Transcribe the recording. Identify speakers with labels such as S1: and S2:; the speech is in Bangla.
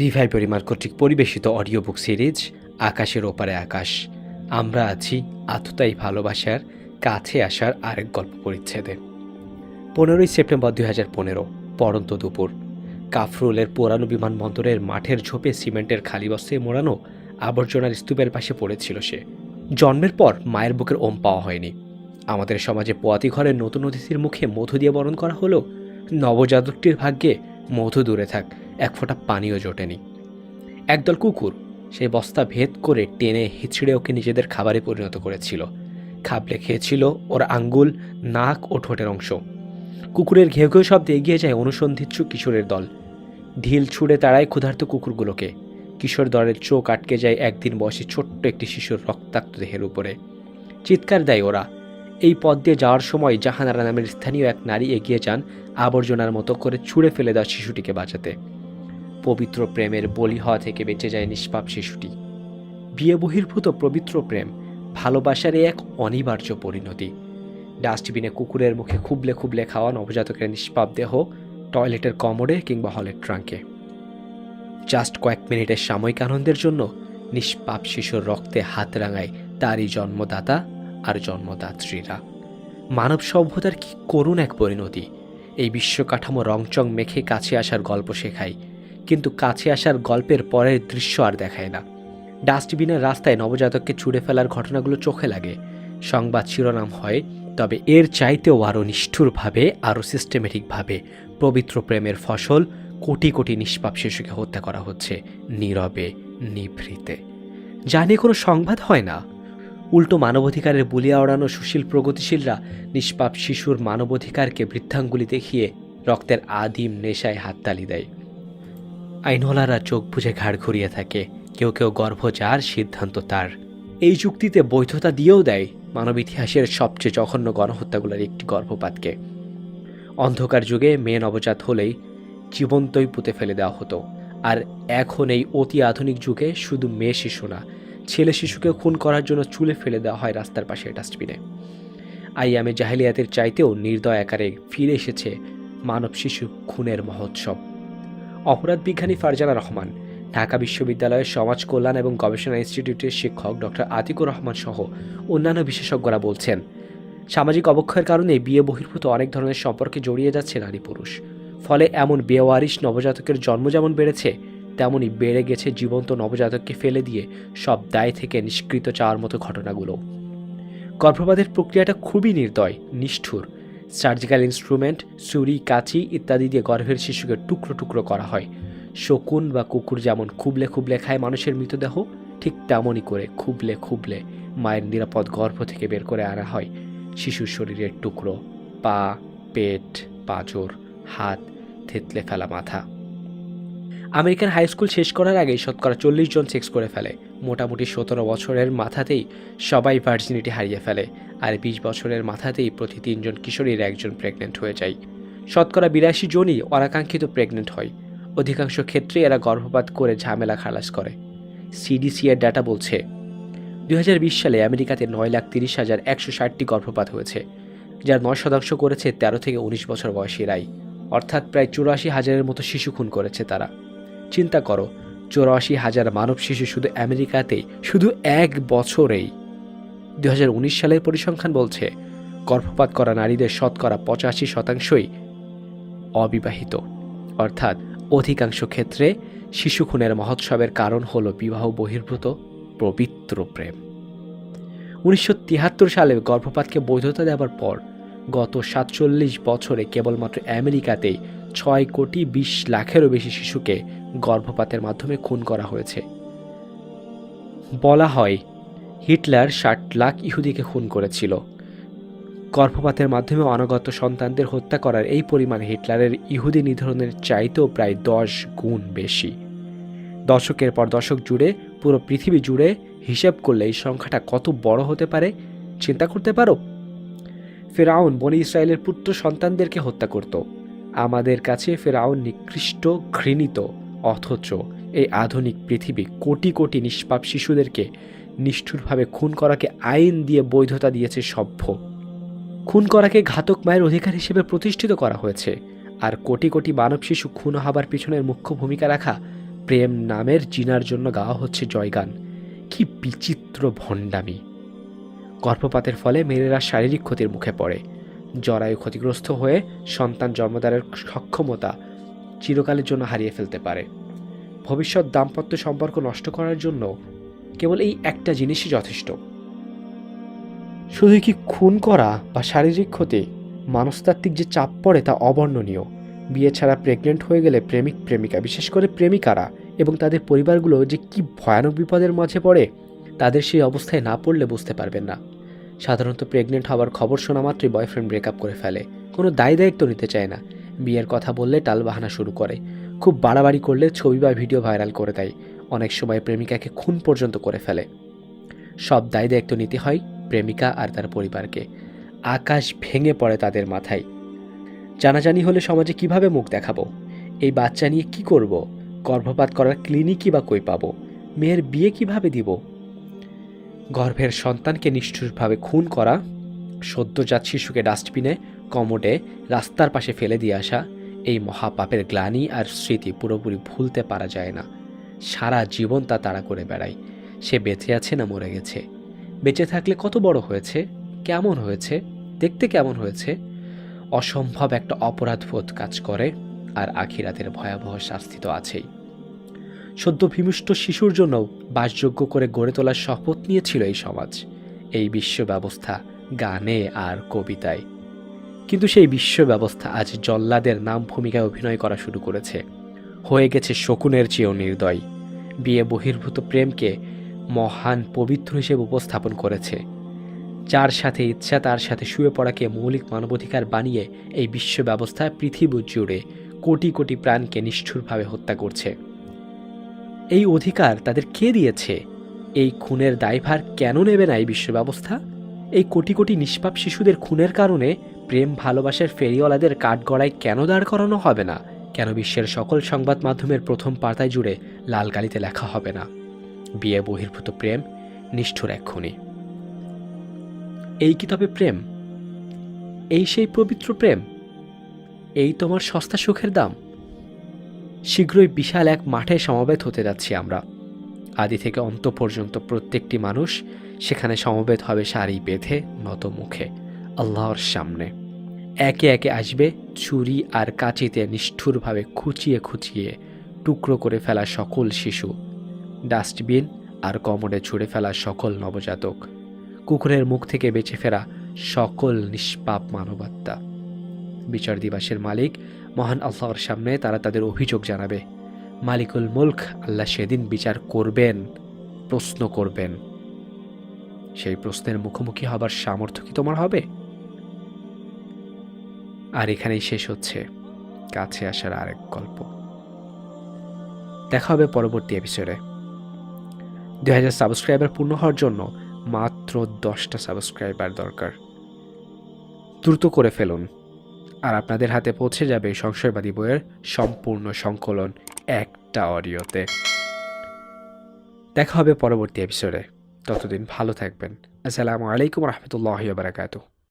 S1: রিভাই পরিমার কর্তৃক পরিবেশিত অডিও বুক সিরিজ, আকাশের ওপারে আকাশ। আমরা আছি আততাই ভালোবাসার, কাছে আসার আরেক গল্প পরিচ্ছেদে। পনেরোই সেপ্টেম্বর দুই হাজার পনেরো পরন্ত দুপুর। কাফরুলের পুরানো বিমানবন্দরের মাঠের ঝোপে সিমেন্টের খালি বস্তায় মোড়ানো আবর্জনার স্তূপের পাশে পড়েছিল সে। জন্মের পর মায়ের বুকের ওম পাওয়া হয়নি। আমাদের সমাজে পোয়াতি ঘরের নতুন অতিথির মুখে মধু দিয়ে বরণ করা হলো নবজাতকটির ভাগ্যে মধু দূরে থাক। এক ফোঁটা পানিও জোটেনি। একদল কুকুর সেই বস্তা ভেদ করে টেনে হিচড়ে ওকে নিজেদের খাবারে পরিণত করেছিল। খাবলে খেয়েছিল ওর আঙ্গুল, নাক ও ঠোঁটের অংশ। কুকুরের ঘেউ ঘেউ শব্দে এগিয়ে যায় অনুসন্ধিচ্ছু কিশোরের দল। ঢিল ছুঁড়ে তাড়ায় ক্ষুধার্ত কুকুরগুলোকে। কিশোর দলের চোখ আটকে যায় একদিন বয়সী ছোট্ট একটি শিশুর রক্তাক্ত দেহের উপরে। চিৎকার দেয় ওরা। এই পথ দিয়ে যাওয়ার সময় জাহানারা নামের স্থানীয় এক নারী এগিয়ে যান আবর্জনার মতো করে ছুঁড়ে ফেলে দেওয়া শিশুটিকে বাঁচাতে। পবিত্র প্রেমের বলি হওয়া থেকে বেঁচে যায় নিষ্পাপ শিশুটি। বিয়ে বহির্ভূত পবিত্র প্রেম ভালোবাসার এক অনিবার্য পরিণতি। ডাস্টবিনে কুকুরের মুখে খুবলে খুবলে খাওয়া নবজাতকের নিষ্পাপ দেহ টয়লেটের কমোডে কিংবা হলের ট্রাঙ্কে। জাস্ট কয়েক মিনিটের সাময়িক আনন্দের জন্য নিষ্পাপ শিশুর রক্তে হাত রাঙায় তারই জন্মদাতা আর জন্মদাত্রীরা। মানব সভ্যতার কি করুণ এক পরিণতি! এই বিশ্বকাঠামো রংচং মেখে কাছে আসার গল্প শেখায় কিন্তু কাছে আসার গল্পের পরের দৃশ্য আর দেখায় না। ডাস্টবিনের রাস্তায় নবজাতককে ছুঁড়ে ফেলার ঘটনাগুলো চোখে লাগে। সংবাদ শিরোনাম হয়, তবে এর চাইতেও আরও নিষ্ঠুরভাবে, আরও সিস্টেমেটিকভাবে পবিত্র প্রেমের ফসল কোটি কোটি নিষ্পাপ শিশুকে হত্যা করা হচ্ছে নীরবে, নিভৃতে। যা নিয়ে কোনো সংবাদ হয় না? উল্টো মানবাধিকারের বুলিয়া ওড়ানো সুশীল প্রগতিশীলরা নিষ্পাপ শিশুর মানবাধিকারকে বৃদ্ধাঙ্গুলি দেখিয়ে রক্তের আদিম নেশায় হাততালি দেয়। আইনওয়ালারা চোখ বুঝে ঘাড় ঘুরিয়ে থাকে। কেউ কেউ গর্ভ যার, সিদ্ধান্ত তার। এই যুক্তিতে বৈধতা দিয়েও দেয় মানব ইতিহাসের সবচেয়ে জঘন্য গণহত্যাগুলোর একটি গর্ভপাতকে। অন্ধকার যুগে মেয়ে নবজাত হলেই জীবন্তই পুঁতে ফেলে দেওয়া হতো। আর এখন এই অতি আধুনিক যুগে শুধু মেয়ে শিশু না, ছেলে শিশুকে খুন করার জন্য চুলে ফেলে দেওয়া হয় রাস্তার পাশে ডাস্টবিনে। আইয়ামে জাহিলিয়াতের চাইতেও নির্দয় আকারে ফিরে এসেছে মানব শিশু খুনের মহোৎসব। অপরাধ বিজ্ঞানী ফারজানা রহমান, ঢাকা বিশ্ববিদ্যালয়ের সমাজ কল্যাণ এবং গবেষণা ইনস্টিটিউটের শিক্ষক ডক্টর আতিকুর রহমান সহ অন্যান্য বিশেষজ্ঞরা বলছেন, সামাজিক অবক্ষয়ের কারণে বিয়ে বহির্ভূত অনেক ধরনের সম্পর্কে জড়িয়ে যাচ্ছে নারী পুরুষ। ফলে এমন বেওয়ারিশ নবজাতকের জন্ম যেমন বেড়েছে তেমনই বেড়ে গেছে জীবন্ত নবজাতককে ফেলে দিয়ে সব দায় থেকে নিষ্কৃত চাওয়ার মতো ঘটনাগুলো। গর্ভপাতের প্রক্রিয়াটা খুবই নির্দয়, নিষ্ঠুর। সার্জিক্যাল ইনস্ট্রুমেন্ট, ছুরি, কাঁচি ইত্যাদি দিয়ে গর্ভের শিশুকে টুকরো টুকরো করা হয়। শকুন বা কুকুর যেমন খুবলে খুবলে খায় মানুষের মৃতদেহ, ঠিক তেমনই করে খুবলে খুবলে মায়ের নিরাপদ গর্ভ থেকে বের করে আনা হয়। শিশুর শরীরের টুকরো, পা, পেট, পাঁজর, হাত, থেতলে ফেলা মাথা। আমেরিকান হাই স্কুল শেষ করার আগেই শতকরা চল্লিশ জন সেক্স করে ফেলে। মোটামুটি সতেরো বছরের মাথাতেই সবাই ভার্জিনিটি হারিয়ে ফেলে। আর বিশ বছরের মাথাতেই প্রতি তিনজন কিশোরীর একজন প্রেগনেন্ট হয়ে যায়। শতকরা বিরাশি জনই অনাকাঙ্ক্ষিত প্রেগনেন্ট হয়। অধিকাংশ ক্ষেত্রে এরা গর্ভপাত করে ঝামেলা খালাস করে। সিডিসি এর ডাটা বলছে দুই হাজার বিশ সালে আমেরিকাতে নয় লাখ তিরিশ হাজার একশো ষাটটি গর্ভপাত হয়েছে, যার নয় শতাংশ করেছে তেরো থেকে উনিশ বছর বয়সীরাই। অর্থাৎ প্রায় চুরাশি হাজারের মতো শিশু খুন করেছে তারা। চিন্তা করো, চুরাশি হাজার মানব শিশু শুধু আমেরিকাতেই, শুধু এক বছরেই। দুহাজার উনিশ সালের পরিসংখ্যান বলছে, গর্ভপাত করা নারীদের শতকরা পঁচাশি শতাংশই অবিবাহিত। অর্থাৎ অধিকাংশ ক্ষেত্রে শিশু খুনের মহোৎসবের কারণ হল বিবাহ বহির্ভূত পবিত্র প্রেম। উনিশশো সালে গর্ভপাতকে বৈধতা দেওয়ার পর গত সাতচল্লিশ বছরে কেবলমাত্র আমেরিকাতেই ছয় কোটি বিশ লাখেরও বেশি শিশুকে গর্ভপাতের মাধ্যমে খুন করা হয়েছে। বলা হয় হিটলার ষাট লাখ ইহুদিকে খুন করেছিল। গর্ভপাতের মাধ্যমে অনাগত সন্তানদের হত্যা করার এই পরিমাণ হিটলারের ইহুদি নিধনের চাইতেও প্রায় দশ গুণ বেশি। দশকের পর দশক জুড়ে, পুরো পৃথিবী জুড়ে হিসেব করলে এই সংখ্যাটা কত বড় হতে পারে, চিন্তা করতে পারো? ফেরাউন বনি ইসরায়েলের পুত্র সন্তানদেরকে হত্যা করত। আমাদের কাছে ফেরাউন নিকৃষ্ট, ঘৃণিত, অথচ এই আধুনিক পৃথিবী কোটি কোটি নিষ্পাপ শিশুদেরকে নিষ্ঠুরভাবে খুন করাকে আইন দিয়ে বৈধতা দিয়েছে সভ্য। খুন করাকে ঘাতক মায়ের অধিকার হিসেবে প্রতিষ্ঠিত করা হয়েছে, আর কোটি কোটি মানব শিশু খুন হবার পিছনের মুখ্য ভূমিকা রাখা প্রেম নামের জিনার জন্য গাওয়া হচ্ছে জয়গান। কি বিচিত্র ভণ্ডামি! গর্ভপাতের ফলে মেয়েরা শারীরিক ক্ষতির মুখে পড়ে, জরায়ু ক্ষতিগ্রস্ত হয়ে সন্তান জন্মদানের সক্ষমতা চিরকালের জন্য হারিয়ে ফেলতে পারে। ভবিষ্যৎ দাম্পত্য সম্পর্ক নষ্ট করার জন্য কেবল এই একটা জিনিসই যথেষ্ট। শুধু কি খুন করা বা শারীরিক ক্ষতি, মানসতাত্ত্বিক যে চাপ পড়ে তা অবর্ণনীয়। বিয়ে ছাড়া প্রেগনেন্ট হয়ে গেলে প্রেমিক প্রেমিকা, বিশেষ করে প্রেমিকারা এবং তাদের পরিবারগুলো যে কি ভয়ানক বিপদের মাঝে পড়ে, তাদের সেই অবস্থায় না পড়লে বুঝতে পারবেন না। সাধারণত প্রেগনেন্ট হওয়ার খবর শোনা মাত্রই বয়ফ্রেন্ড ব্রেকআপ করে ফেলে। কোনো দায় দায়িত্ব নিতে চায় না। বিয়ের কথা বললে টালবাহানা শুরু করে। খুব বাড়াবাড়ি করলে ছবি বা ভিডিও ভাইরাল করে দেয়। অনেক সময় প্রেমিকাকে খুন পর্যন্ত করে ফেলে। সব দায় দায়িত্ব নিতে হয় প্রেমিকা আর তার পরিবারকে। আকাশ ভেঙে পড়ে তাদের মাথায়। জানাজানি হলে সমাজে কীভাবে মুখ দেখাবো? এই বাচ্চা নিয়ে কি করব? গর্ভপাত করার ক্লিনিকই বা কই পাবো? মেয়ের বিয়ে কীভাবে দিব? গর্ভের সন্তানকে নিষ্ঠুরভাবে খুন করা, সদ্যজাত শিশুকে ডাস্টবিনে, কমোডে, রাস্তার পাশে ফেলে দিয়ে আসা, এই মহাপাপের গ্লানি আর স্মৃতি পুরোপুরি ভুলতে পারা যায় না। সারা জীবন তা তাড়া করে বেড়ায়। সে বেঁচে আছে না মরে গেছে। বেঁচে থাকলে কত বড় হয়েছে? কেমন হয়েছে? দেখতে কেমন হয়েছে? অসম্ভব একটা অপরাধবোধ কাজ করে, আর আখিরাতের ভয়াবহ শাস্তি তো আছেই। সদ্য ভূমিষ্ঠ শিশুর জন্য বাসযোগ্য করে গড়ে তোলার শপথ নিয়েছিল এই সমাজ। এই বিশ্ব ব্যবস্থা গানে আর কবিতায়। কিন্তু সেই বিশ্ব ব্যবস্থা আজ জল্লাদের নাম ভূমিকায় অভিনয় করা শুরু করেছে। হয়ে গেছে শকুনের চেয়েও নির্দয়। বিয়ে বহির্ভূত প্রেমকে মহান পবিত্র হিসেবে উপস্থাপন করেছে। যার সাথে ইচ্ছা, তার সাথে শুয়ে পড়াকে মৌলিক মানবাধিকার বানিয়ে এই বিশ্ব ব্যবস্থা পৃথিবী জুড়ে কোটি কোটি প্রাণকে নিষ্ঠুরভাবে হত্যা করছে। এই অধিকার তাদের কে দিয়েছে? এই খুনের দায়ভার কেন নেবে না এই বিশ্ব ব্যবস্থা? এই কোটি কোটি নিষ্পাপ শিশুদের খুনের কারণে প্রেম, ভালোবাসার ফেরিওয়ালাদের কাঠগড়ায় কেন দাঁড় করানো হবে না? কেন বিশ্বের সকল সংবাদ মাধ্যমের প্রথম পাতায় জুড়ে লাল কালিতে লেখা হবে না। বিয়ে বহির্ভূত প্রেম, নিষ্ঠুর এক্ষুনি এই কি তবে প্রেম? এই সেই পবিত্র প্রেম? এই তোমার সস্তা সুখের দাম। শীঘ্রই বিশাল এক মাঠে সমবেত হতে যাচ্ছি আমরা। আদি থেকে অন্ত পর্যন্ত প্রত্যেকটি মানুষ সেখানে সমবেত হবে শাড়ি বেঁধে নত মুখে, আল্লাহর সামনে। একে একে আসবে ছুরি আর কাঁচিতে নিষ্ঠুরভাবে খুঁচিয়ে খুঁচিয়ে টুকরো করে ফেলা সকল শিশু, ডাস্টবিন আর কমোডে ছুঁড়ে ফেলা সকল নবজাতক, কুকুরের মুখ থেকে বেঁচে ফেরা সকল নিষ্পাপ মানবাত্মা। বিচার দিবাসের মালিক মহান আল্লাহর সামনে তারা তাদের অভিযোগ জানাবে। মালিকুল মুলক আল্লাহ সেদিন বিচার করবেন, প্রশ্ন করবেন। সেই প্রশ্নের মুখোমুখি হবার সামর্থ্য কি তোমার হবে? আর এখানেই শেষ হচ্ছে। কাছে আসার আরেক গল্প। দেখা হবে পরবর্তী এপিসোডে দুই হাজার সাবস্ক্রাইবার পূর্ণ হওয়ার জন্য মাত্র দশটা সাবস্ক্রাইবার দরকার। দ্রুত করে ফেলুন। আর আপনাদের হাতে পৌঁছে যাবে সংশয়বাদী বইয়ের সম্পূর্ণ সংকলন একটা অডিওতে। দেখা হবে পরবর্তী এপিসোডে ততদিন ভালো থাকবেন। আসসালামু আলাইকুম রহমতুল্লাহ বারাকাতুহ।